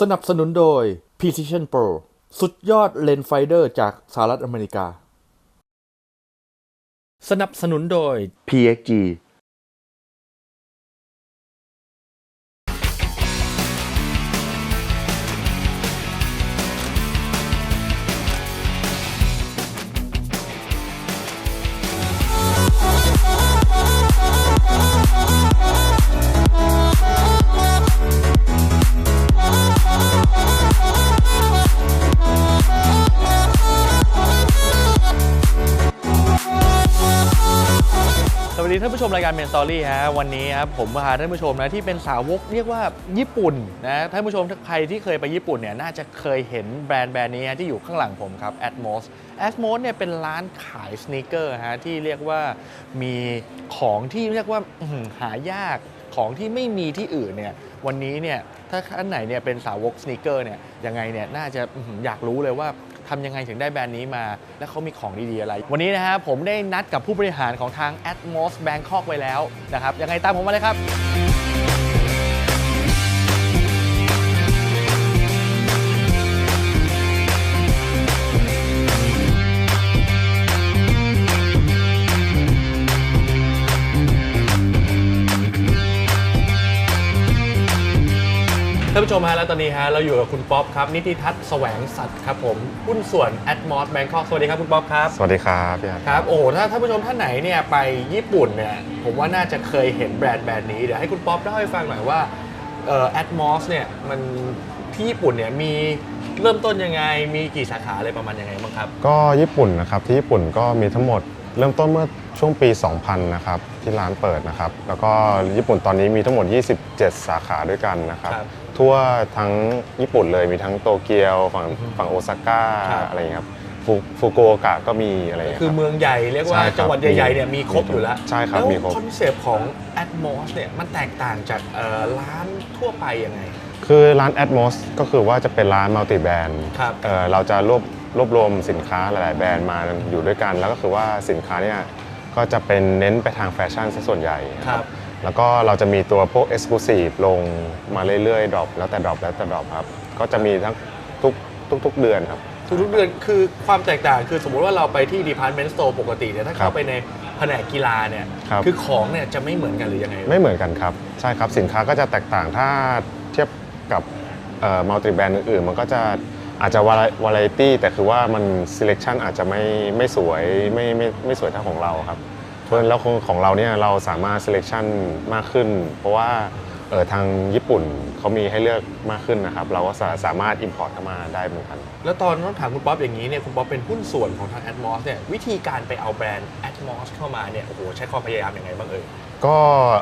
สนับสนุนโดย Precision Pro สุดยอดเลนส์ไฟเดอร์จากสหรัฐอเมริกา สนับสนุนโดย PXG ดีท่านผู้ชมรายการเมนสตอรี่ฮะวันนี้ครับผมพาท่านผู้ชมนะที่เป็นสาวกเรียกว่าญี่ปุ่นนะท่านผู้ชมใครที่เคยไปญี่ปุ่นเนี่ยน่าจะเคยเห็นแบรนด์แบรนด์นี้ที่อยู่ข้างหลังผมครับ Atmos Atmos เนี่ยเป็นร้านขายสเนคเกอร์ฮะที่เรียกว่ามีของที่เรียกว่าหายากของที่ไม่มีที่อื่นเนี่ยวันนี้เนี่ยถ้าท่านไหนเนี่ยเป็นสาวกสเนคเกอร์เนี่ยยังไงเนี่ยน่าจะอยากรู้เลยว่า ทำยังไงถึงได้แบรนด์นี้มา และเขามีของดีๆอะไร วันนี้นะฮะผมได้นัดกับผู้บริหารของทาง Atmos Bangkok ไว้แล้วนะครับยังไงตามผมมาเลยครับานผู้ชมฮะแล้วตอนนี้ฮะเราอยู่กับคุณป๊อปครับนิติทัศน์แสวงสัตว์ครับผมหุ้นส่วน Atmos Bangkok สวัสดีครับคุณป๊อปครับสวัสดีครับพี่อาร์ตครับโอ้โหถ้าท่านผู้ชมท่านไหนเนี่ยไปญี่ปุ่นเนี่ยผมว่าน่าจะเคยเห็นแบรนด์แบรนด์นี้เดี๋ยวให้คุณป๊อปเล่าให้ฟังหน่อยว่าเอ่อ Atmos เนี่ยมันที่ญี่ปุ่นเนี่ยมีเริ่มต้นยังไงมีกี่สาขาอะไรประมาณยังไงบ้างครับก็ญี่ปุ่นนะครับที่ญี่ปุ่นก็มีทั้งหมดเริ่มต้นเมื่อช่วงปี 2000 นะครับที่ร้านเปิดนะครับ แล้วก็ญี่ปุ่นตอนนี้มีทั้งหมด 27 สาขาด้วยกันนะครับครับ ทั่วทั้งญี่ปุ่นเลยมีทั้งโตเกียวฝั่งฝั่งโอซาก้าครับ อะไรอย่างเงี้ยครับฟุฟุกุโอกะก็มีอะไรอย่างเงี้ยคือรับ เมืองใหญ่เรียกว่าใช่ครับจังหวัดใหญ่ๆเนี่ยมีครบอยู่แล้วใช่ครับแล้วมีครบคอนเซปต์ของ Atmos เนี่ยมันแตกต่างจากเอ่อร้านทั่วไปยังไง คือร้าน Atmos ก็คือว่าจะเป็นร้านมัลติแบรนด์ครับเอ่อเราจะรวบรวบรวมสินค้าหลาย ๆ แบรนด์มาอยู่ด้วยกัน แล้วก็คือว่าสินค้าเนี่ยก็จะเป็นเน้นไปทางแฟชั่นซะส่วนใหญ่ครับ แล้วก็เราจะมีตัวพวก Exclusive ลงมาเรื่อยๆดรอปแล้วแต่ดรอปแล้วแต่ดรอปครับ ก็จะมีทั้งทุกทุกๆเดือนครับ ทุกๆเดือนคือความแตกต่างคือสมมุติว่าเราไปที่ department store ปกติเนี่ยถ้าครัเข้าบไปในแผนกกีฬาเนี่ยครับ อของเนี่ยจะไม่เหมือนกันหรือยังไงไม่เหมือนกันครับ ใช่ครับสินค้าก็จะแตกต่างถ้าเทียบกับมัลติแบรนด์อื่นๆ มันก็จะอาจจะวาไรตี้แต่คือว่ามัน selection อาจจะไม่ไม่สวยไม่ไม่ไม่สวยเท่าของเราครับ เพราะฉะนั้นแล้วของของเราเนี่ยเราสามารถ selection มากขึ้น เพราะว่าเออทางญี่ปุ่นเขามีให้เลือกมากขึ้นนะครับ เราก็สาสามารถ import เข้ามาได้เหมือนกัน แล้วตอนต้องถามคุณป๊อปอย่างนี้เนี่ยคุณป๊อปเป็นหุ้นส่วนของทาง Atmos เนี่ยวิธีการไปเอาแบรนด์ Atmos เข้ามาเนี่ยโอ้โหใช้ความพยายามยังไงบ้างเอ่ยก็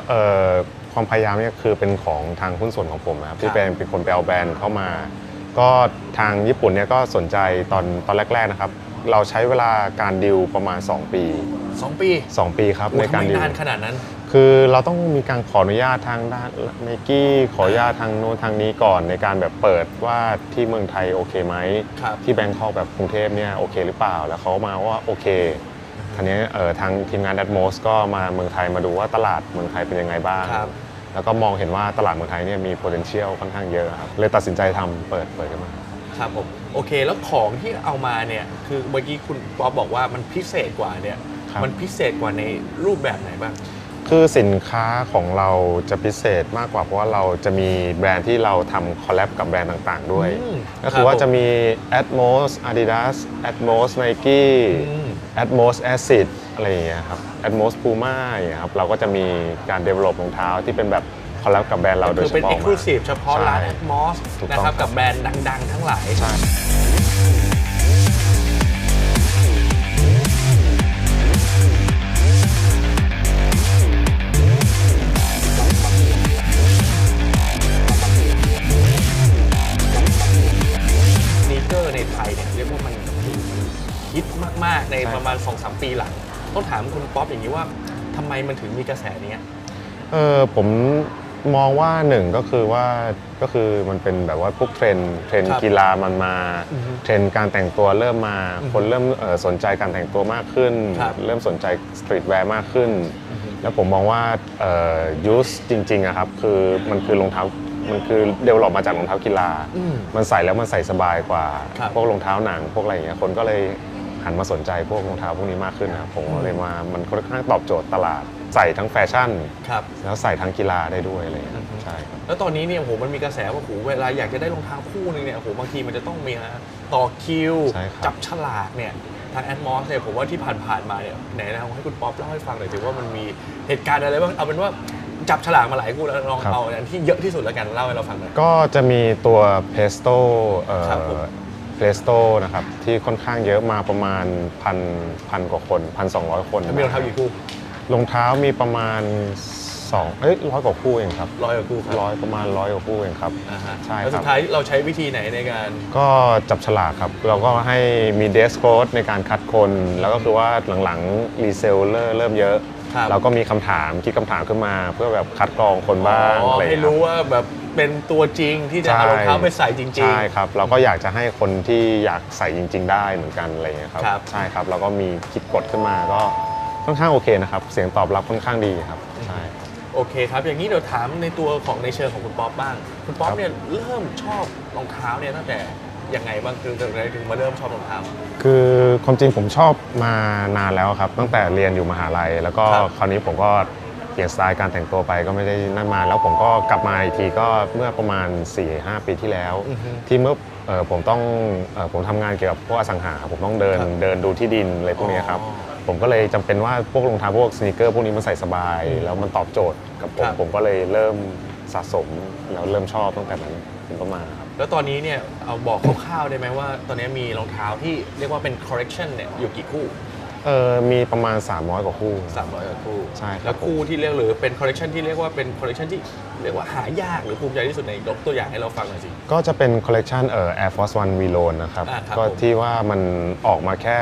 เอ่อความพยายามเนี่ยคือเป็นของทางหุ้นส่วนของผมนะครับที่เป็นเป็นคนไปเอาแบรนด์เข้ามา ก็ทางญี่ปุ่นเนี่ยก็สนใจตอนตอนแรก ๆนะครับ เราใช้เวลาการดิวประมาณ 2 ปี 2ปี2ปีครับโอ้ในทำการไมดิวนานขนาดนั้น คือเราต้องมีการขออนุญาตทางด้านไนกี้ขออนุญาตทางโน้นทางนี้ก่อนในการแบบเปิดว่าที่เมืองไทยโอเคไหม ครับ ที่แบงคอกแบบกรุงเทพเนี่ยโอเคหรือเปล่าแล้วเขามาว่าโอเคทีนี้เออทางทีมงานดัตโมสก็มาเมืองไทยมาดูว่าตลาดเมืองไทยเป็นยังไงบ้าง ครับ แล้วก็มองเห็นว่าตลาดเมืองไทยเนี่ยมี potential ค่อนข้างเยอะครับเลยตัดสินใจทำเปิดเปิดขึ้นมา ครับผมโอเคแล้วของที่เอามาเนี่ยคือเมื่อกี้คุณป๊อปบอกว่ามันพิเศษกว่าเนี่ย ครับ มันพิเศษกว่าในรูปแบบไหนบ้าง คือสินค้าของเราจะพิเศษมากกว่าเพราะว่าเราจะมีแบรนด์ที่เราทำคอลแลบกับแบรนด์ต่างๆด้วย อืมก็คือว่าครับผมจะมี Atmos Adidas Atmos Nike อืม Atmos Acid อะไรอย่างเงี้ยครับ Atmos Puma อย่างเงี้ยครับเราก็จะมีการ develop รองเท้าที่เป็นแบบคอลแลบกับแบรนด์เราโดยคือเฉเป็นพาะ exclusive เฉพาะร้านใช่ Atmos ถูกต้องนะครับ ครับ กับแบรนด์ดัง ๆ ทั้งหลาย ใช่ มากๆในใช่ ประมาณ2-3ปีหลัง ต้องถามคุณป๊อปอย่างนี้ว่าทำไมมันถึงมีกระแสเนี้ย เออผมมองว่าหนึ่งก็คือว่าก็คือมันเป็นแบบว่าพวกเทรนด์เทรนครัด์บกีฬามันมาอือฮึเทรนด์การแต่งตัวเริ่มมา อือฮึคนเริ่มเอ่อสนใจการแต่งตัวมากขึ้น ครับเริ่มสนใจสตรีทแวร์มากขึ้นแล้วผมมองว่ายูสจริงๆอะครับคือมันคือรองเท้ามันคือเดเวลลอปมาจากรองเท้ากีฬา อืมมันใส่แล้วมันใส่สบายกว่า ครับ พวกรองเท้าหนังพวกอะไรอย่างเงี้ยคนก็เลย หันมาสนใจพวกรองเท้าพวกนี้มากขึ้นนะครับผมก็เลยมามันค่อนข้างตอบโจทย์ตลาด ใส่ทั้งแฟชั่น ครับ แล้วใส่ทั้งกีฬาได้ด้วยอะไรอย่างเงี้ยอือฮึใช่ครับ แล้วตอนนี้เนี่ยโอ้โหมันมีกระแสว่าโอ้โหเวลาอยากจะได้รองเท้าคู่หนึงเนี่ยโอ้โหบางทีมันจะต้องมีนะต่อคิว ใช่ครับ จับฉลากเนี่ยทางแอดมอสเนี่ยผมว่าที่ผ่านๆมาเนี่ยไหนนะลองให้คุณป๊อปเล่าให้ฟังหน่อยถึงว่ามันมีเหตุการณ์อะไรบ้างเอาเป็นว่าจับฉลากมาหลายคู่แล้วลองเอาอันที่เยอะที่สุดแล้วกันเล่าให้เราฟังหน่อย ก็จะมีตัวเพสโต้เอ่ครับผมอ เพสโต้นะครับที่ค่อนข้างเยอะมาประมาณพันพันกว่าคนพันสองร้อยคนมีรองเท้ากี่คู่รองเท้ามีประมาณสองเอ้ยร้อยกว่าคู่เองครับร้อยกว่าคู่ครับร้อยประมาณร้อยกว่าคู่เองครับอ่าฮะใช่แล้วคสุรับดท้ายเราใช้วิธีไหนในการ ก็จับฉลากครับ เราก็ให้มีเดสโค้ดในการคัดคน แล้วก็คือว่าหลังๆรีเซลเลอร์เริ่มเยอะครับเราก็มีคำถามคิดคำถามขึ้นมา เพื่อแบบคัดกรองคนบ้างอ๋ออะไรให้เงี้ยรู้ว่าแบบ เป็นตัวจริงที่จะใช่เอารองเท้าไปใส่จริง ใช่ครับ เราก็อยากจะให้คนที่อยากใส่จริง ๆ ได้เหมือนกันอะไรเงี้ยครับ ครับ ใช่ครับเราก็มีคิดกฎขึ้นมาก็ค่อนข้างโอเคนะครับ เสียงตอบรับค่อนข้างดีครับใช่ ๆ โอเคครับ อย่างนี้เดี๋ยวถามในตัวของในเชิงของคุณป๊อปบ้าง คุณป๊อปครับ เนี่ยเริ่มชอบรองเท้าเนี่ยตั้งแต่ยังไงบ้างคือจากไหนถึงมาเริ่มชอบรองเท้า คือความจริงผมชอบมานานแล้วครับ ตั้งแต่เรียนอยู่มหาลัย แล้วก็ครับ คราวนี้ผมก็เปลี่ยนสไตล์การแต่งตัวไปก็ไม่ได้นั่นมา แล้วผมก็กลับมาอีกทีก็เมื่อประมาณ 4-5 ปีที่แล้วอือฮึที่เมื่อเอ่อผมต้องเอ่อผมทำงานเกี่ยวกับพวกอสังหา ผมต้องเดินครับเดินดูที่ดินอะไรพวกนี้ครับอ๋อผมก็เลยจำเป็นว่าพวกรองเท้าพวกสน e เกอร์พวกนี้มันใส่สบายอืมแล้วมันตอบโจทย์กับผมครับผมก็เลยเริ่มสะสมแล้วเริ่มชอบตั้งแต่นั้นเป็นประมาณครับแล้วตอนนี้เนี่ยเอาบอกคร่าวๆได้ไหมว่า ตอนนี้มีรองเท้าที่เรียกว่าเป็น correction เนี่ยอยู่กี่คู่ เออมีประมาณ 300 กว่าคู่ 300กว่าคู่ ใช่ครับแล้วคู่ที่เรียกหรือเป็น correction ที่เรียกว่าเป็น correction ที่ เรียกว่าหายากหรือภูมิใจที่สุดในยกตัวอย่างให้เราฟังหน่อยสิ ก็จะเป็นคอลเลกชันเอ่อ Air Force One v l o n นะครับ อ่าครับก็ผมที่ว่ามันออกมาแค่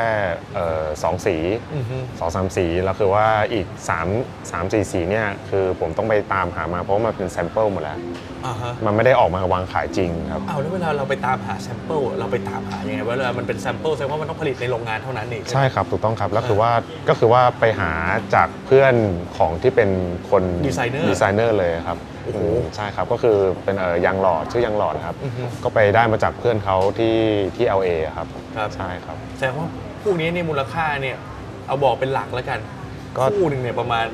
เอ่อสองสีอือฮึ สองสามสี แล้วคือว่าอีก3 3 4สีเนี่ยคือผมต้องไปตามหามาเพราะว่ามันเป็นแซมเปิลหมดแล้ว อ่าฮะมันไม่ได้ออกมาวางขายจริงครับ เอาแล้วเวลาเราไปตามหาแซมเปิลเราไปตามหายังไงเวลามันเป็นแซมเปิลแสดงว่ามันต้องผลิตในโรงงานเท่านั้นนี่ใช่ครับ ถูกต้องครับ แล้วคือว่าก็คือว่าไปหาจากเพื่อนของที่เป็นคนดีไซเนอร์ ดีไซเนอร์เลยครับโอ้โหอืมใช่ครับก็คือเป็นเอ่อยังหลอดชื่อยังหลอดครับ อือฮึก็ไปได้มาจากเพื่อนเขาที่ที่ LA ครับครับ ใช่ครับ แสดงว่าคู่นี้เนี่ยมูลค่าเนี่ยเอาบอกเป็นหลักแล้วกันก็ คู่หนึ่งเนี่ยประมาณ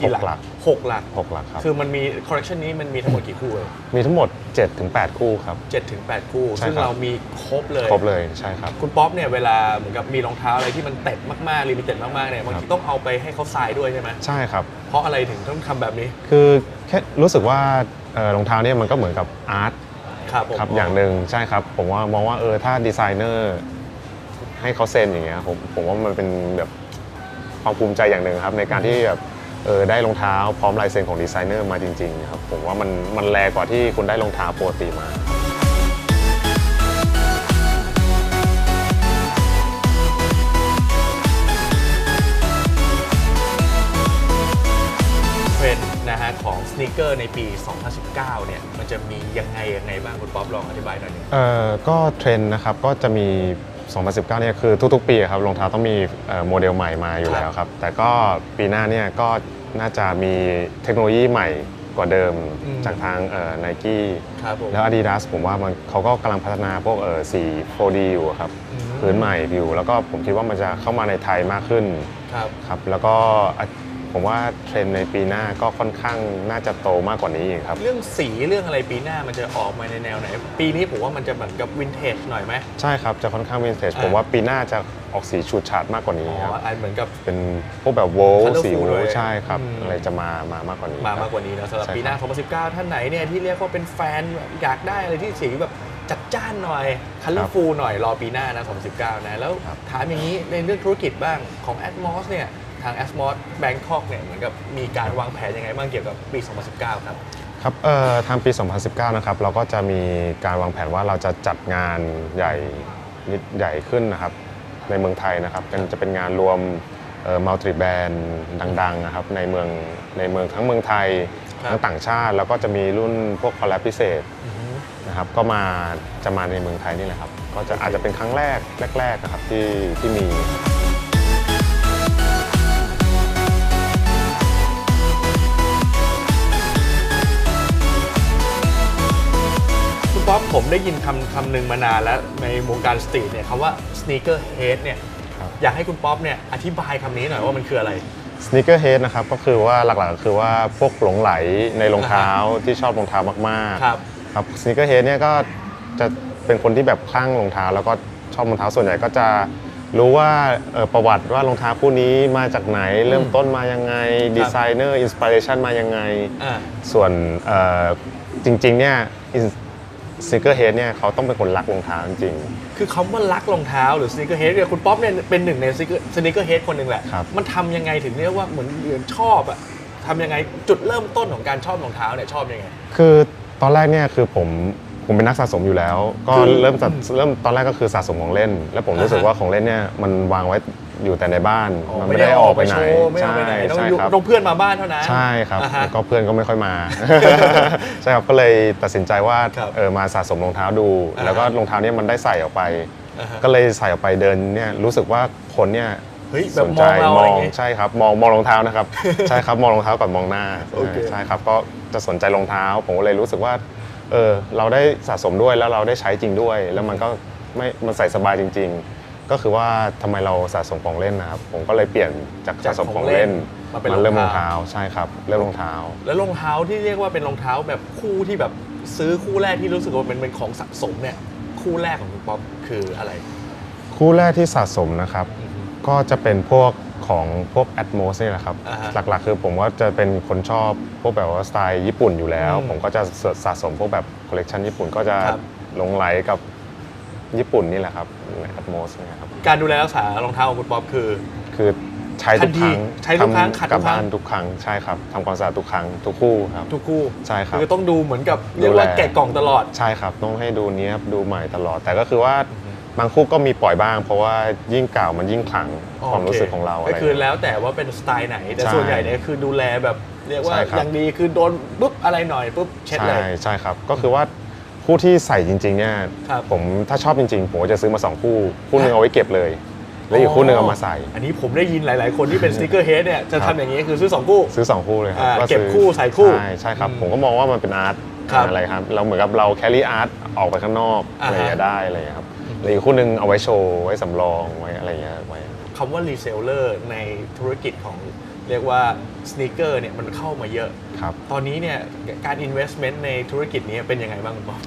กี่หลักหกหลัก หกหลักหกหลักครับ คือมันมี correction นี้มันมีทั้งหมดกี่คู่เลยมีทั้งหมด 7-8 คู่ครับเจ็ดถึงแปดคู่ ใช่ซึ่งครับเรามีครบเลย ครบเลยใช่ครับ คุณป๊อปเนี่ยเวลาเหมือนกับมีรองเท้าอะไรที่มันเต็ดมากๆลิมิเต็ดมากๆเนี่ยบางทีต้องเอาไปให้เขาทรายด้วยใช่ไหมใช่ครับ เพราะอะไรถึงต้องทำแบบนี้คือแค่รู้สึกว่าเอ่อรองเท้าเนี่ยมันก็เหมือนกับอาร์ตครับผม ครับอย่างหนึ่งใช่ครับ ผมว่ามองว่าเออถ้าดีไซเนอร์ให้เขาเซ็นอย่างเงี้ยผมผมว่ามันเป็นแบบความภูมิใจอย่างหนึ่งครับ ในการที่แบบ เออได้รองเท้าพร้อมลายเซ็นของดีไซเนอร์มาจริงๆครับผมว่ามันมันแรงกว่าที่คุณได้รองเท้าปกติมาเทรนด์นะฮะของสน e เกอร์ในปี 2019 เนี่ย มันจะมียังไงยังไงบ้างคุณป๊อปลองอธิบายหน่อยหนึง เอ่อก็เทรนด์นะครับก็จะมี 2019 เนี่ยคือทุกๆ ปีครับรองเท้าต้องมีเอ่อโมเดลใหม่มาอยู่แล้วครับ แต่ก็ปีหน้าเนี่ยก็ น่าจะมีเทคโนโลยีใหม่กว่าเดิมอืม จากทางไนกี้ครับผมแล้ว Adidas ผมว่ามันเขาก็กำลังพัฒนาพวกเออสี 4D อยู่ครับอืมพื้นใหม่อยู่ แล้วก็ผมคิดว่ามันจะเข้ามาในไทยมากขึ้น ครับ ครับแล้วก็อะ ผมว่าเทรนด์ในปีหน้าก็ค่อนข้างน่าจะโตมากกว่านี้อีกครับ เรื่องสีเรื่องอะไรปีหน้ามันจะออกมาในแนวไหน ปีนี้ผมว่ามันจะเหมือนกับวินเทจหน่อยไหม ใช่ครับ จะค่อนข้างวินเทจอ่าผมว่าปีหน้าจะออกสีฉูดฉาดมากกว่านี้อ๋ครับออันเหมือนกับเป็นพวกแบบโวล Colourful สีโวด้ลวยใช่ครับ อืม อะไรจะมามามากกว่านี้มาครับมากกว่านี้นะสำหรับใช่ปีหน้าครับ2019 ท่านไหนเนี่ยที่เรียกว่าเป็นแฟนแบบอยากได้อะไรที่สีแบบจัดจ้านหน่อยคัลเลอร์ฟูลหน่อยรอปีหน้านะ 2019 นะ แล้วครับถามอย่างนี้ในเรื่องธุรกิจบ้างของ Atmos เนี่ย ทาง Atmos Bangkok เนี่ยเหมือนกับมีการวางแผนยังไงบ้างเกี่ยวกับปี 2019 ครับครับเอ่อทางปี 2019 นะครับ เราก็จะมีการวางแผนว่าเราจะจัดงานใหญ่นิดใหญ่ขึ้นนะครับ ในเมืองไทยนะครับเป็นจะเป็นงานรวมมัลติแบรนด์ดังๆนะครับในเมืองในเมืองทั้งเมืองไทยครับทั้งต่างชาติ แล้วก็จะมีรุ่นพวกคอลแลบพิเศษนะครับก็มาจะมาในเมืองไทยนี่แหละครับ ก็จะอาจจะเป็นครั้งแรกแรกๆนะครับที่ที่มี ป๊อปผมได้ยินคำคำหนึ่งมานานแล้วในวงการสตรีทเนี่ยคำว่า sneaker head เนี่ยครับ อยากให้คุณป๊อปเนี่ยอธิบายคำนี้หน่อยว่ามันคืออะไร สน e เกอร์เฮดนะครับก็คือว่าหลักๆก็คือว่าพวกหลงไหลในรองเท้าที่ชอบรองเท้ามากๆครับครับสน e เกอร์เฮดเนี่ยก็จะเป็นคนที่แบบคลั่งรองเท้า แล้วก็ชอบรองเท้าส่วนใหญ่ก็จะรู้ว่าเอ่อประวัติว่ารองเท้าคู่นี้มาจากไหนเริ่มต้นมายังไงดีไซเนอร์อินสปิเรชันมายังไง อ่า ส่วนเอ่อจริงๆเนี่ย สน e เกอร์เฮดเนี่ยเขาต้องเป็นคนรักรองเท้าจริง คือคำว่ารักรองเท้าหรือ sneaker head เนี่ยคุณป๊อปเนี่ยเป็นหนึ่งใน sneaker sneaker head คนหนึ่งแหละ ครับ มันทำยังไงถึงเรียกว่าเหมือนเหมือนชอบอะทำยังไงจุดเริ่มต้นของการชอบรองเท้าเนี่ยชอบยังไงคือตอนแรกเนี่ยคือผมผมเป็นนักสะสมอยู่แล้ว ก็คือเริ่มจากเริ่มตอนแรกก็คือสะสมของเล่น แล้วผมรู้สึกอ่าฮะว่าของเล่นเนี่ยมันวางไว้ อยู่แต่ในบ้านอ๋อมันไม่ได้ออกไปไหนโชว์ไม่ได้ออกไปไหนต้องใช่อยู่ครับต้องเพื่อนมาบ้านเท่านั้นใช่ครับอ่าฮะ แล้วก็เพื่อนก็ไม่ค่อยมา ใช่ครับก็เลยตัดสินใจว่าครับเออมาสะสมรองเท้าดู อ่าฮะแล้วก็รองเท้าเนี่ยมันได้ใส่ออกไป อ่าฮะ ก็เลยใส่ออกไปเดินเนี่ยรู้สึกว่าคนเนี่ยเฮ้ยแบสบนมใจองเรามอะไรองเงี้ย ใช่ครับมองมองรองเท้านะครับ ใช่ครับมองรองเท้าก่อนมองหน้าโอเค ใช่ครับก็จะสนใจรองเท้า ผมก็เลยรู้สึกว่าเออเราได้สะสมด้วยแล้วเราได้ใช้จริงด้วย แล้วมันก็ไม่มันใส่สบายจริง ๆ ก็คือว่าทำไมเราสะสมของเล่นนะครับ ผมก็เลยเปลี่ยนจากจากสะสมของเล่นของเล่นมาเป็นเริ่มรรอองงเท้าเท้าใช่ครับเริ่มรองเท้า แล้วรองเท้าที่เรียกว่าเป็นรองเท้าแบบคู่ที่แบบซื้อคู่แรกที่รู้สึกว่าเป็นเป็นของสะสมเนี่ยคู่แรกของคุณป๊อปคืออะไร คู่แรกที่สะสมนะครับ ก็จะเป็นพวกของพวก Atmos นี่แหละครับ อ่าฮะหลักๆ คือผมว่าจะเป็นคนชอบพวกแบบว่าสไตล์ญี่ปุ่นอยู่แล้ว อืมผมก็จะสะสมพวกแบบคอลเลกชันญี่ปุ่นก็จะครับ หลงไหลกับ ญี่ปุ่นนี่แหละครับ Atmos เนี่ยครับการดูแลรักษารองเท้าของคุณป๊อปคือ คือใช้ทุกครั้งทันทีใช้ทุกครั้งทำขัดทุกลับกครั้งบ้านทุกครั้งใช่ครับทำความสะอาดทุกครั้งทุกคู่ครับทุกคู่ใช่ครับคือต้องดูเหมือนกับดูแลเรียกว่าแกะกล่องตลอดใช่ครับต้องให้ดูเนี้ยบดูใหม่ตลอด แต่ก็คือว่าบางคู่ก็มีปล่อยบ้าง เพราะว่ายิ่งเก่ามันยิ่งขลังความรู้สึกของเราอะไรก็คือแล้วแต่ว่าเป็นสไตล์ไหนแต่ใช่ส่วนใหญ่เนี่ยคือดูแลแบบเรียกว่าใช่ครับอย่างดีคือโดนปุ๊บอะไรหน่อยปุ๊บเช็ดเลใช่ยใช่ครับก็คือว่า คู่ที่ใส่จริงๆเนี่ยครับ ผมถ้าชอบจริงๆผมก็จะซื้อมาสองคู่คู่หนึ่งเอาไว้เก็บเลย แล้วอีกคู่หนึ่งเอามาใส่ อันนี้ผมได้ยินหลาย ๆ คนที่เป็นสติกเกอร์เฮดเนี่ยจะครับทำอย่างนี้คือซื้อ2คู่ ซื้อสองคู่เลยครัอ่าว่าเก็บซื้อคู่ใส่คู่ใช่ใช่ครับ อืมผมก็มองว่ามันเป็นอาร์ตครับอะไรครับ เราเหมือนกับเราแครี่อาร์ตออกไปข้างนอกอ่าฮะอะไรอย่างเงี้ยได้อะไรอย่างเงี้ยครับแล้วอีกคู่หนึ่งเอาไว้โชว์ไว้สำรองไว้อะไรอย่างเงี้ยไว้ คำว่ารีเซลเลอร์ในธุรกิจของ เรียกว่าสน e เกอร์เนี่ยมันเข้ามาเยอะ ครับ ตอนนี้เนี่ยการ investment ในธุรกิจนี้เป็นยังไงบ้างคุณป๊อป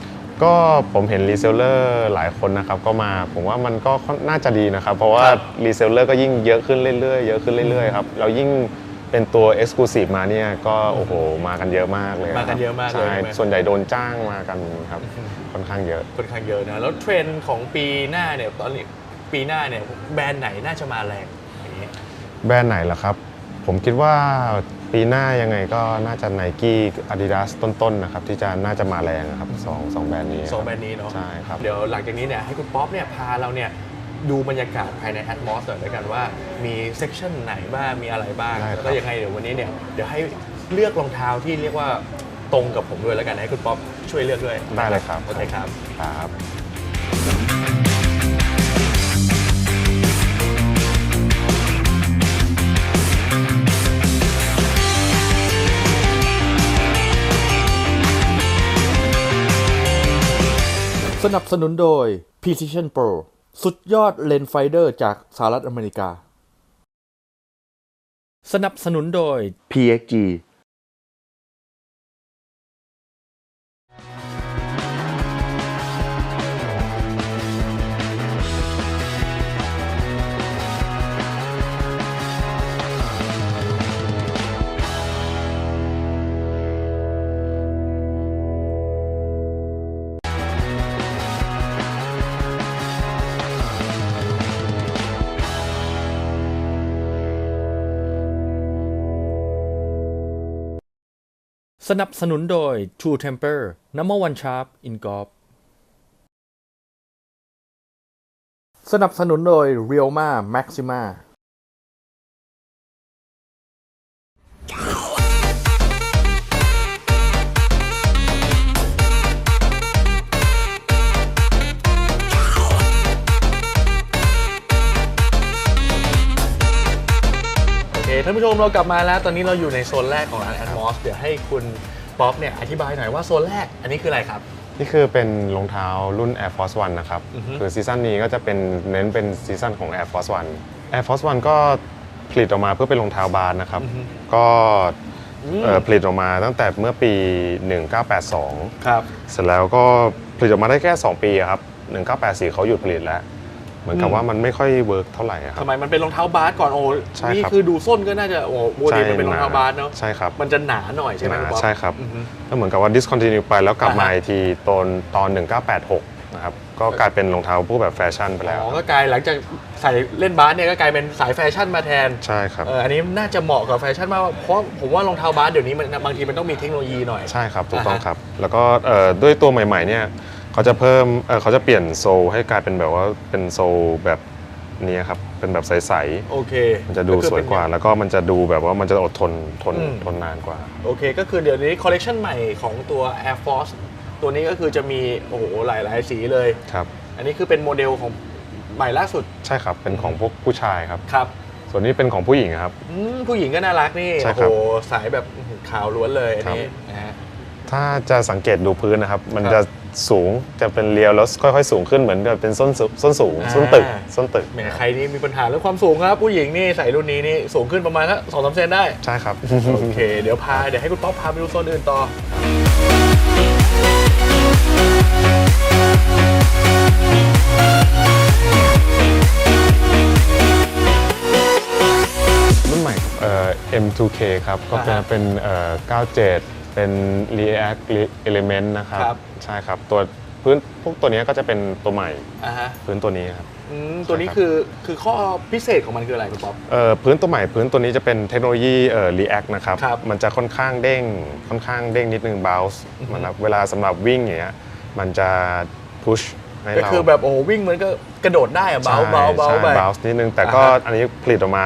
ก็ผมเห็นรีเซลเลอร์หลายคนนะครับก็มาผมว่ามันก็น่าจะดีนะครับ เพราะว่าครับรีเซลเลอร์ก็ยิ่งเยอะขึ้นเรื่อยๆเยอะขึ้นเรื่อยๆครับเรายิ่งเป็นตัว Exclusive มาเนี่ยก็โอ้โหมากันเยอะมากเลยมากันเยอะมากเลยใช่ใช่ไหมส่วนใหญ่โดนจ้างมากันครับค่อนข้างเยอะค่อนข้างเยอะนะแล้วเทรนด์ของปีหน้าเนี่ยตอนนี้ปีหน้าเนี่ยแบรนด์ไหนน่าจะมาแรงอย่างนี้แบรนด์ไหนล่ะครับ ผมคิดว่าปีหน้ายังไงก็น่าจะ n i กี้ Adidas ต้นๆนะครับที่จะน่าจะมาแรงนะครับสองสองแบรนด์นี้สองแบรนด์นี้เนาะใช่ครับเดี๋ยวหลังจากนี้เนี่ยให้คุณป๊อปเนี่ยพาเราเนี่ยดูบรรยากาศภายใน Atmos หน่อยด้วยกันว่ามีเซกชันไหนบ้างมีอะไรบ้างได้ครับแล้วก็ยังไงเดี๋ยววันนี้เนี่ยเดี๋ยวให้เลือกรองเท้าที่เรียกว่าตรงกับผมด้วยแล้วกันให้คุณป๊อปช่วยเลือกด้วยได้เลยครับโอเคครับครับ สนับสนุนโดย Precision Pro สุดยอดเลนส์ไฟเดอร์จากสหรัฐอเมริกา สนับสนุนโดย PXG สนับสนุนโดย True Temper Number One Sharp in Golf สนับสนุนโดย Realma Maxima โอเคท่านผู้ชมเรากลับมาแล้ว ตอนนี้เราอยู่ในโซนแรกของร้าน Atmos เดี๋ยวให้คุณป๊อปเนี่ยอธิบายหน่อยว่าโซนแรกอันนี้คืออะไรครับ นี่คือเป็นรองเท้ารุ่น Air Force One นะครับ อือฮึ คือซีซั่นนี้ก็จะเป็นเน้นเป็นซีซั่นของ Air Force One Air Force One ก็ผลิตออกมาเพื่อเป็นรองเท้าบาสนะครับ ก็อืมเอ่อผลิตออกมาตั้งแต่เมื่อปี 1982 ครับ เสร็จแล้วก็ผลิตออกมาได้แค่ 2 ปีอะครับ 1984 เขาหยุดผลิตแล้วเห มือนกับอืมว่ามันไม่ค่อยเวิร์กเท่าไหร่อะคทำรับไมมันเป็นรองเท้าบาสก่อนโอ้ใช่นี่ครับคือดูส้นก็น่าจะโอ้โมเดลมันเป็นรองเท้าบาสเนาะใช่ครับมันจะหนาหน่อยใช่ไหมหนาณป๊อปใช่ครับอือฮึแล้วเหมือนกับว่า discontinue ไปแล้วกลับมาอ่าฮะอีกทีตอนตอน 1986นะครับก็กลายเป็นรองเท้าพวกแบบแฟชั่นไปแล้วอ๋อก็กลายหลังจากใส่เล่นบาสเนี่ยก็กลายเป็นสายแฟชั่นมาแทนใช่ครับเอออันนี้น่าจะเหมาะกับแฟชั่นมากเพราะผมว่ารองเท้าบาสเดี๋ยวนี้มันบางทีมันต้องมีเทคโนโลยีหน่อยใช่ครับถูกต้องอ่าฮะครับ แล้วก็เอ่อด้วยตัวใหม่ๆเนี่ย เขาจะเพิ่มเอ่อเขาจะเปลี่ยนโซลให้กลายเป็นแบบว่าเป็นโซลแบบนี้ครับ เป็นแบบใสโอเคๆ มันจะดูก็คือสวยกว่าเป็นแล้วก็มันจะดูแบบว่ามันจะอดทนทนอืมทนนานกว่า โอเค ก็คือเดี๋ยวนี้คอลเลกชันใหม่ของตัว Air Force ตัวนี้ก็คือจะมี โอ้โห หลายหลายๆสีเลย ครับ อันนี้คือเป็นโมเดลของใหม่ล่าสุดใช่ครับ เป็นของพวกผู้ชายครับ ครับส่วนนี้เป็นของผู้หญิงครับ อืมผู้หญิงก็น่ารักนี่ ใช่โอ้ครัโห บสายแบบอื้อหือขาวล้วนเลยอันนี้นะฮะ ถ้าจะสังเกตดูพื้นนะครับ มันครับจะสูงจะเป็นเรียวแล้วค่อยๆ สูงขึ้นเหมือนกับเป็นส้นสูงส้นสูงอ่าส้นตึกส้นตึกแหมใครนี่มีปัญหาเรื่องความสูงครับ ผู้หญิงนี่ใส่รุ่นนี้นี่สูงขึ้นประมาณสักสองสามเซนได้ ใช่ครับ โอเค เดี๋ยวพาเดี๋ยวให้คุณป๊อปพาไปดูโซนอื่นต่อรุ่นใหม่ครับเอ่อ M2K ครับ ก็เป็นอ่าฮะเป็นเอ่อ97 เป็น React Element นะครับ ครับ ใช่ครับ ตัวพื้นพวกตัวนี้ก็จะเป็นตัวใหม่อ่าฮะพื้นตัวนี้ครับ อืมตัวนี้ใช่ครับ คือคือข้อพิเศษของมันคืออะไรคุณป๊อป เอ่อพื้นตัวใหม่พื้นตัวนี้จะเป็นเทคโนโลยีเอ่อ React นะครับ ครับมันจะค่อนข้างเด้งค่อนข้างเด้งนิดนึง bounce อือฮึเหมือนแบบเวลาสำหรับวิ่งอย่างเงี้ยมันจะ push ให้ก็เราคือแบบโอ้โหวิ่งเหมือนก็กระโดดได้อะเบาเบาเบาใช่ ไปใช่ bounce นิดนึง แต่ก็อ่าฮะ อันนี้ผลิตออกมา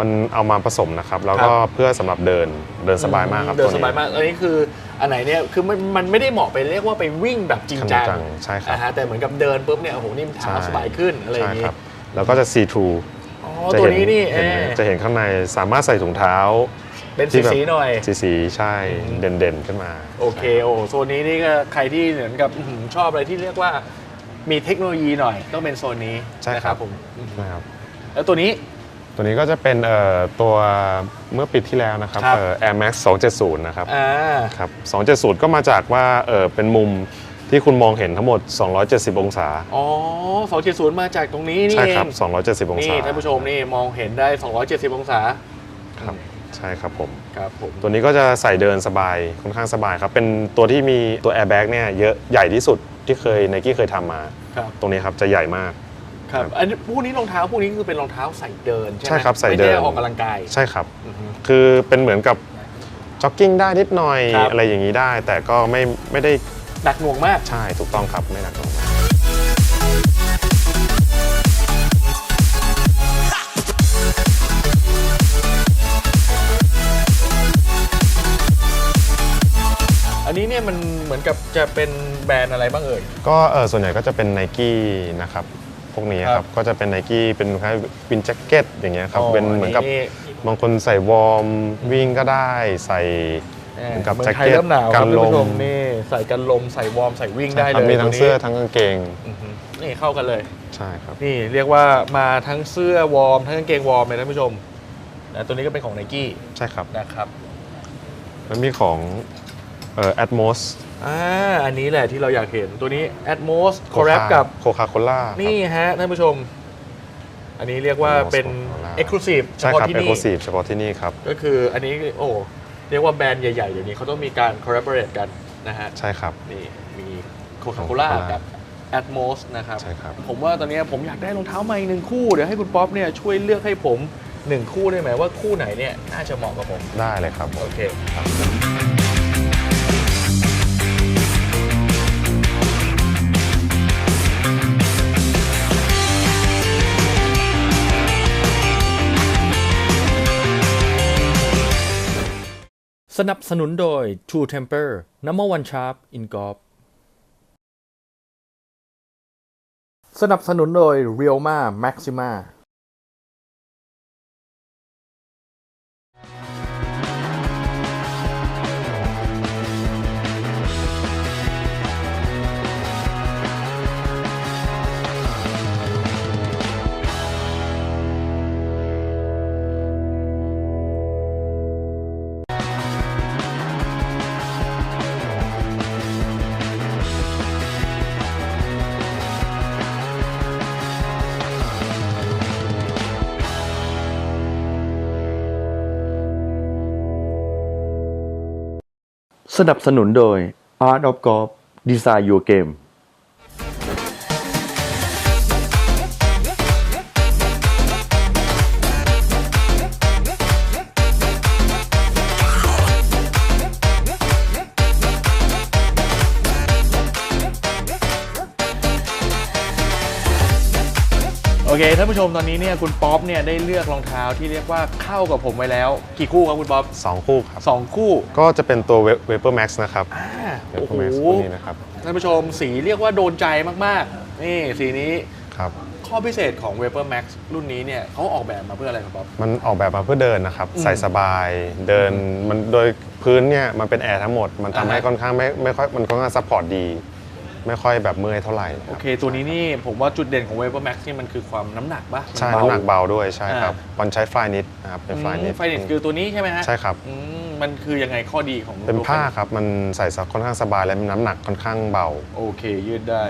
มันเอามาผสมนะครับ แล้วก็เพื่อสำหรับเดินเดินสบายมากครับเดินตัวสบายมากอันนี้คืออันไหนเนี่ยคือมันมันไม่ได้เหมาะไปเรียกว่าไปวิ่งแบบจริงจังจริงจังใช่ครับอ่าฮะแต่เหมือนกับเดินปุ๊บเนี่ยโอ้โหนิ่มเท้าใช่สบายขึ้นอะไรอใช่ย่างนี้ครับแล้วก็จะ see through อ๋อจะตัวเห็นี้นี่เห็นเออจะเห็นข้างในสามารถใส่ถุงเท้าเป็นที่แบบสีๆหน่อยสีสีๆใช่เด่นเด่นๆขึ้นมา โอเคโอ้โซนนี้นี่ก็ใครที่เหมือนกับอื้อหือชอบอะไรที่เรียกว่ามีเทคโนโลยีหน่อยต้องเป็นโซนนี้ใช่นะคครัรับบผมอืมนะครับแล้วตัวนี้ ตัวนี้ก็จะเป็นเอ่อตัวเมื่อปีที่แล้วนะครับครับ เอ่อ Air Max 270 นะครับอ่า ครับ270 ก็มาจากว่าเออเป็นมุมที่คุณมองเห็นทั้งหมด 270 องศา อ๋อ 270 มาจากตรงนี้นี่ใช่เอครับง270 องศานี่ท่านผู้ชมนี่มองเห็นได้ 270 องศา ครับใช่ครับผม ครับผม ตัวนี้ก็จะใส่เดินสบายค่อนข้างสบายครับ เป็นตัวที่มีตัว airbag เนี่ยเยอะใหญ่ที่สุดที่เคยไนกี้เคยทำมา ครับ ตรงนี้ครับจะใหญ่มาก ครับอันนี้พวกนี้รองเท้าพวกนี้คือเป็นรองเท้าใส่เดินใช่ไหมใช่ครับใส่เดิน ไม่ได้ออกกำลังกายใช่ครับ อือฮึ คือเป็นเหมือนกับจ็อกกิ้งได้นิดหน่อยครับ อะไรอย่างนี้ได้ แต่ก็ไม่ไม่ได้หนักหน่วงมาก ใช่ถูกต้องครับไม่หนักหน่วงมากอันนี้เนี่ยมันเหมือนกับจะเป็นแบรนด์อะไรบ้างเอ่ย ก็เออส่วนใหญ่ก็จะเป็นไนกี้นะครับพ วกนี้คครัรับบก็จะเป็นไนกี้เป็นคล้ายวินแจ็คเก็ตอย่างเงี้ยครับอ๋อเป็นเหมือนกับอันนี้ บางคนใส่วอร์มวิ่งก็ได้ใส่เอ่อเหมือนกับเมืองแจ็คไทยเก็ตเริ่มหนาวคกัรับนท่านลผู้ชมมนี่ใส่กันลมใส่วอร์มใส่วิ่งใช่ได้คเลรับยมีทั้งตัวนี้เสื้อทั้งกางเกงอือฮึนี่เข้ากันเลย ใช่ครับ นี่เรียกว่ามาทั้งเสื้อวอร์มทั้งกางเกงวอร์มเลยท่านผู้ชมนะตัวนี้ก็เป็นของไนกี้ใช่ครับ นะครับแล้วมีของเอ่อ Atmos อ่าอันนี้แหละที่เราอยากเห็นตัวนี้ Atmos Collab กับ โคคาโคล่านี่ฮะท่านผู้ชม อันนี้เรียกว่าเป็น Coca-Cola Exclusive เฉใช่พาะครับที่เอ็กนี่ซ์คลูซีฟเฉพาะที่นี่ครับ ก็คืออันนี้โอ้เรียกว่าแบรนด์ใหญ่ๆ เดี๋ยวนี้เขาต้องมีการ collaborate กันนะฮะ ใช่ครับ นี่มี Coca-Cola Coca-Cola กับ Atmos นะครับ ใช่ครับ ผมว่าตอนนี้ผมอยากได้รองเท้าใหม่หนึ่งคู่ เดี๋ยวให้คุณป๊อปเนี่ยช่วยเลือกให้ผมหนึ่งคู่ได้ไหมว่าคู่ไหนเนี่ยน่าจะเหมาะกับผม ได้เลยครับโอเค สนับสนุนโดย True Temper Number One Sharp in Golf สนับสนุนโดย Realma Maxima สนับสนุนโดย Art of Golf Design Your Game เคท่านผู้ชมตอนนี้เนี่ยคุณป๊อปเนี่ยได้เลือกรองเท้าที่เรียกว่าเข้ากับผมไว้แล้ว กี่คู่ครับคุณป๊อปสองคู่ครับสองคู่ก็จะเป็นตัว Vapor Max นะครับอ่า Vapor โอ้โห Max ตัวนี้นะครับท่านผู้ชมสีเรียกว่าโดนใจมากๆ นี่สีนี้ครับข้อพิเศษของ Vapor Max รุ่นนี้เนี่ยเขาออกแบบมาเพื่ออะไรครับป๊อป มันออกแบบมาเพื่อเดินนะครับอืมใส่สบายเดินมันโดยพื้นเนี่ยมันเป็นแอร์ทั้งหมด มันทำอ่าฮะ ให้ค่อนข้างไม่ไม่ค่อยมันค่อนข้างซัพพอร์ตดี ไม่ค่อยแบบเมื่อยเท่าไหร่คโอรับเค ตัวนี้นี่ผมว่าจุดเด่นของ Vapor Max นี่มันคือความน้ำหนักปะใช่มัน้ำหนักเบาด้วยใช่ครับอ่ามันใช้ไฟนิดนะครับเป็นไฟนิดไฟเน็ตคือตัวนี้ใช่ไหมฮะใช่ครับอืมมันคือยังไงข้อดีของเป็นตัวผ้าครับ มันใส่ซัค่อนข้างสบายและน้ำหนักค่อนข้างเบา โอเค ยืดได้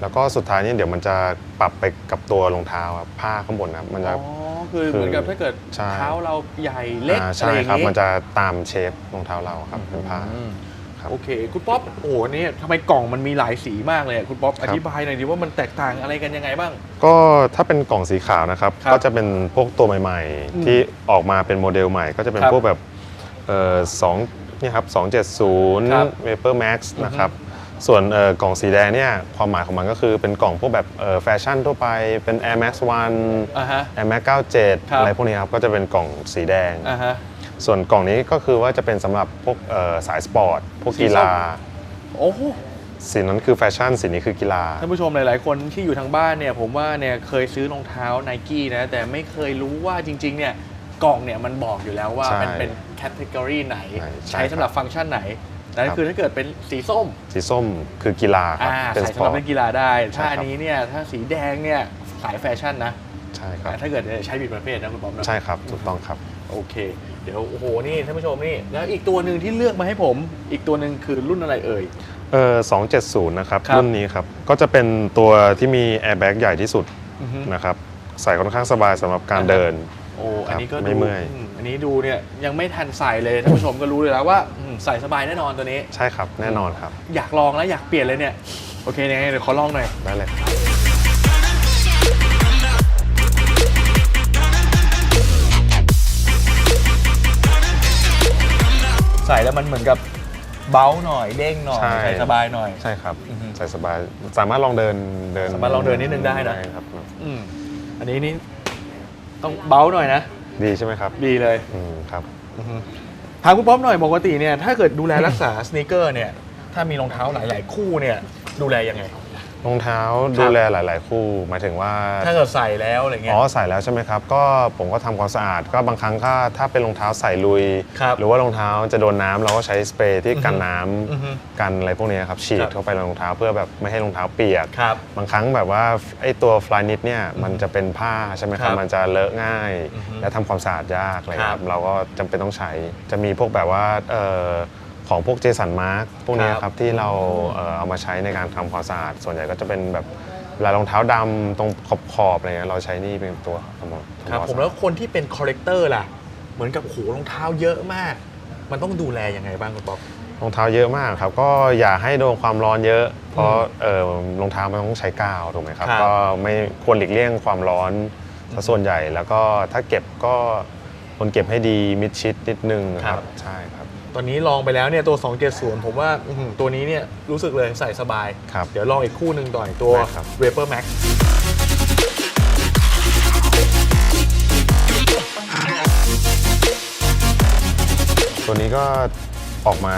แล้วก็สุดท้ายนี่เดี๋ยวมันจะปรับไปกับตัวรองเท้าครับผ้าข้างบนนะครับมันจะอ๋อคือเหมือนกับถ้าเกิดใช่เท้าเราใหญ่เล็กอ่าอะไรใช่อย่างครับนี้มันจะตามเชฟรองเท้าเราครับเป็นผ้าอืม ครับ โอเค คุณป๊อปโอ้โหนี่ทำไมกล่องมันมีหลายสีมากเลยอะคุณป๊อปคอรับธิบายหน่อยดิว่ามันแตกต่างอะไรกันยังไงบ้าง ก็ถ้าเป็นกล่องสีขาวนะครับ ครับก็จะเป็นพวกตัวใหม่ อืมๆ ที่ออกมาเป็นโมเดลใหม่ ก็จะเป็นครับพวกแบบเอ่อสองนี่ครับครับ270 Vapor Max นะครับ ส่วนเอ่อกล่องสีแดงเนี่ยความหมายของมันก็คือเป็นกล่องพวกแบบเอ่อแฟชั่นทั่วไปเป็น Air Max 1 อ่าฮะ Air Max ครับ97อะไรพวกนี้ครับ ก็จะเป็นกล่องสีแดง อ่าฮะ ส่วนกล่องนี้ก็คือว่าจะเป็นสำหรับพวกเอ่อสายสปอร์ต พวกสีส้มกีฬา โอ้โหสีนั้นคือแฟชั่น สีนี้คือกีฬา ท่านผู้ชมหลาย ๆ คนที่อยู่ทางบ้านเนี่ย ผมว่าเนี่ยเคยซื้อรองเท้าไนกี้นะ แต่ไม่เคยรู้ว่าจริง ๆ เนี่ยกล่องเนี่ยมันบอกอยู่แล้วว่าใช่มันเป็นแคตตากรีไหน ใช่ใช้สำหรับฟังก์ชันไหนนั่นครับ คือถ้าเกิดเป็นสีส้ม สีส้มคือกีฬาครับ อ่าเป็นใส่สสำปหอรับร์ตเล่นกีฬาได้ ใช่ถ้าครับ อันนี้เนี่ย ถ้าสีแดงเนี่ย สายแฟชั่นนะ ใช่ครับ ถ้าเกิดใช้ผิดประเภทนะคุณป๊อปนะ ใช่ครับ ถูกต้องครับ โอเค เดี๋ยวโอ้โหนี่ท่านผู้ชมนี่แล้วอีกตัวหนึ่งที่เลือกมาให้ผม อีกตัวหนึ่งคือรุ่นอะไรเอ่ย เออ270 นะครับ ครับ รุ่นนี้ครับ ก็จะเป็นตัวที่มีแอร์แบ็กใหญ่ที่สุดอือฮึ นะครับ ใส่ค่อนข้างสบายสำหรับการอ่าฮะ เดิน โอ้อันนี้ก็ครับดูไม่เมื่อย มอันนี้ดูเนี่ยยังไม่ทันใส่เลยท่านผู้ชมก็รู้เลยแล้วว่าอืมใส่สบายแน่นอนตัวนี้ ใช่ครับ แน่นอนครับ อยากลองแล้วอยากเปลี่ยนเลยเนี่ย โอเคยังไงเดี๋ยวขอลองหน่อย ได้เลย ใส่แล้วมันเหมือนกับเบ้าหน่อยเด้งหน่อยใช่ ใส่สบายหน่อย ใช่ครับอือฮึใส่สบายสามารถลองเดินเดินสามารถลองเดินนิดนึงได้นะ ครับ อืมอันนี้นี่ต้องเบ้าหน่อยนะ ดีใช่ไหมครับดีเลย อืมครับ ถามคุณป๊อปหน่อยปกติเนี่ยถ้าเกิดดูแลรักษาสเนคเกอร์เนี่ยถ้ามีรองเท้าหลาย ๆ คู่เนี่ยดูแลยังไง รองเท้าครับดูแลหลาย ๆ คู่ หมายถึงว่าถ้าเกิดใส่แล้วอะไรเงี้ยอ๋อใส่แล้วใช่ไหมครับ ก็ผมก็ทำความสะอาด ก็บางครั้งก็ถ้าเป็นรองเท้าใส่ลุยครับหรือว่ารองเท้าจะโดนน้ำเราก็ใช้สเปรย์ที่กันน้ำอือฮึกันอะไรพวกนี้ครับฉีครัดบเข้าไปในรองเท้าเพื่อแบบไม่ให้รองเท้าเปียกครับบางครั้งแบบว่าไอ้ตัวฟลายนิดเนี่ยมันจะเป็นผ้าใช่ไหมคครัรับบมันจะเลอะง่ายอือฮึและทำความสะอาดยากอะไรครัครับบเราก็จำเป็นต้องใช้จะมีพวกแบบว่าเอ่อ ของพวกเจสันมาร์กพวกนี้ครับครับที่เราเอ่อเอามาใช้ในการทำความสะอาด ส่วนใหญ่ก็จะเป็นแบบเวลารองเท้าดำตรงขอบขอบๆอะไรเงี้ยเราใช้นี่เป็นตัวทำความครับทำวาผมสะอาดแล้วคนที่เป็นคอร์เรคเตอร์ล่ะ เหมือนกับโอ้โหรองเท้าเยอะมาก มันต้องดูแลยังไงบ้างคุณป๊อปรองเท้าเยอะมากครับ ก็อย่าให้โดนความร้อนเยอะ เพราะเออรองเท้ามันต้องใช้กาวถูกไหมครับครับ ก็ไม่ควรหลีกเลี่ยงความร้อนซะส่วนใหญ่แล้วก็ถ้าเก็บก็ควรเก็บให้ดีมิดชิดนิดนึงครับใช่ครับ ตอนนี้ลองไปแล้วเนี่ยตัว 270 ผมว่าอื้อหือตัวนี้เนี่ยรู้สึกเลยใส่สบาย ครับเดี๋ยวลองอีกคู่หนึ่งต่อยตัว ได้ครับ Vapor Max ตัวนี้ก็ออกมา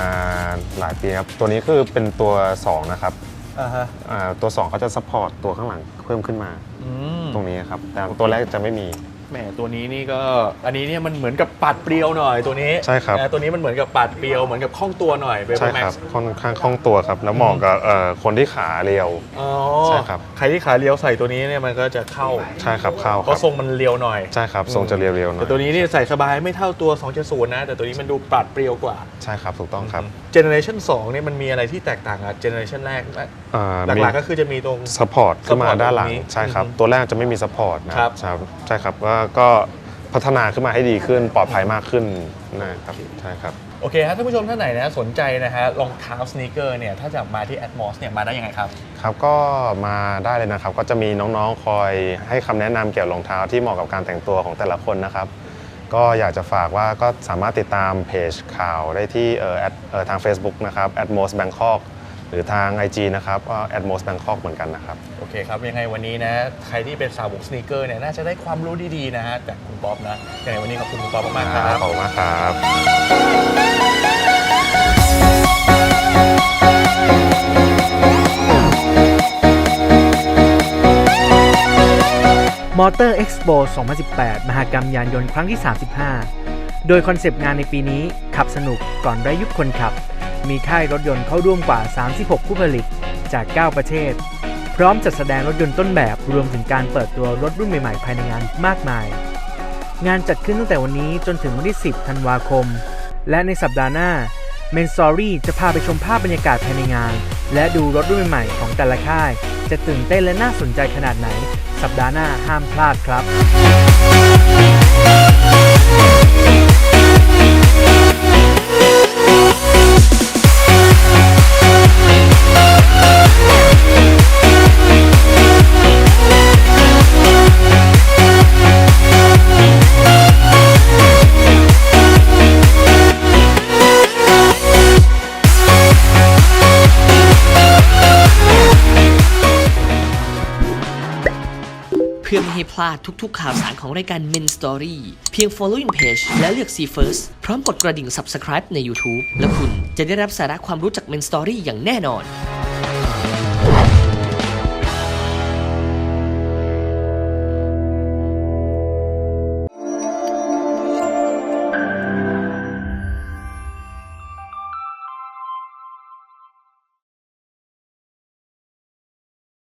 หลายปีครับ ตัวนี้คือเป็นตัว 2 นะครับอ่าฮะอ่าตัว2ก็จะซัพพอร์ตตัวข้างหลังเพิ่มขึ้นมา อืมตรงนี้ครับ แต่ตัวแรกจะไม่มี แหมตัวนี้นี่ก็อันนี้เนี่ยมันเหมือนกับปัดเปรียวหน่อยตัวนี้ใช่ครับ นะตัวนี้มันเหมือนกับปัดเปรียวเหมือนกับคล่องตัวหน่อยใช่ Vapor ค Max รับค่อนข้างคล่องตัวครับ แล้วเหมาะกับเอ่อคนที่ขาเรียว อ๋อใช่ครับ ใครที่ขาเลี้ยวใส่ตัวนี้เนี่ยมันก็จะเข้าใช่ครับเข้าเพครัราะบทรงมันเรียวหน่อย ใช่ครับทรงจะเรียวๆหน่อแต่ยตัวนี้นี่ใส่สบายไม่เท่าตัว270นะ แต่ตัวนี้มันดูปรัดเปรียวกว่าใช่ครับถูกต้องครับเจเนอเรชัน2เนี่ยมันมีอะไรที่แตกต่างกับเจเนอเรชันแรกไหมอ่าหลักๆก็คือจะมีตรง ซัพพอร์ตขึ้นมา support ด้านหลังตรงนี้ใช่ครับ อือฮึตัวแรกจะไม่มีซัพพอร์ตนะครับ ใช่ใช่ครับก็ก็พัฒนาขึ้นมาให้ดีขึ้นปลอดภัยมากขึ้นนะครับใช่ครับ โอเคครับท่านผู้ชมท่านไหนนะสนใจนะฮะรองเท้าสเนคเกอร์เนี่ยถ้าจะมาที่ Atmos เนี่ยมาได้ยังไงครับ ครับก็มาได้เลยนะครับ ก็จะมีน้องๆคอยให้คำแนะนำเกี่ยวกับรองเท้าที่เหมาะกับการแต่งตัวของแต่ละคนนะครับ ก็อยากจะฝากว่าก็สามารถติดตามเพจข่าวได้ที่เอ่อ at- เอ่อทาง Facebook นะครับ atmos bangkok หรือทาง IG นะครับก็ atmos bangkok เหมือนกันนะครับ โอเคครับ ยังไงวันนี้นะ ใครที่เป็นสาวกสเนคเกอร์เนี่ยน่าจะได้ความรู้ดีๆนะฮะจากคุณป๊อปนะยังไงวันนี้ขอบคุณคุณป๊อปมากๆครับ ขอบคุณมากครับมอเตอร์เอ็กซ์โป2018 มหกรรมยานยนต์ครั้งที่ 35 โดยคอนเซปต์งานในปีนี้ขับสนุกก่อนไร้ยุคคนขับ มีค่ายรถยนต์เข้าร่วมกว่า 36 ผู้ผลิตจาก 9 ประเทศ พร้อมจัดแสดงรถยนต์ต้นแบบรวมถึงการเปิดตัวรถรุ่นใหม่ๆ ภายในงานมากมาย งานจัดขึ้นตั้งแต่วันนี้จนถึงวันที่ 10 ธันวาคม และในสัปดาห์หน้า m e n s t o r y จะพาไปชมภาพบรรยากาศภายในงาน และดูรถรุ่นใหม่ๆของแต่ละค่าย จะตื่นเต้นและน่าสนใจขนาดไหน สัปดาห์หน้าห้ามพลาดครับ ลาดทุกๆ ข่าวสารของรายการ Men Story เพียง following page และเลือก See First พร้อมกดกระดิ่ง subscribe ใน YouTube แล้วคุณจะได้รับสาระความรู้จาก Men Story อย่างแน่นอน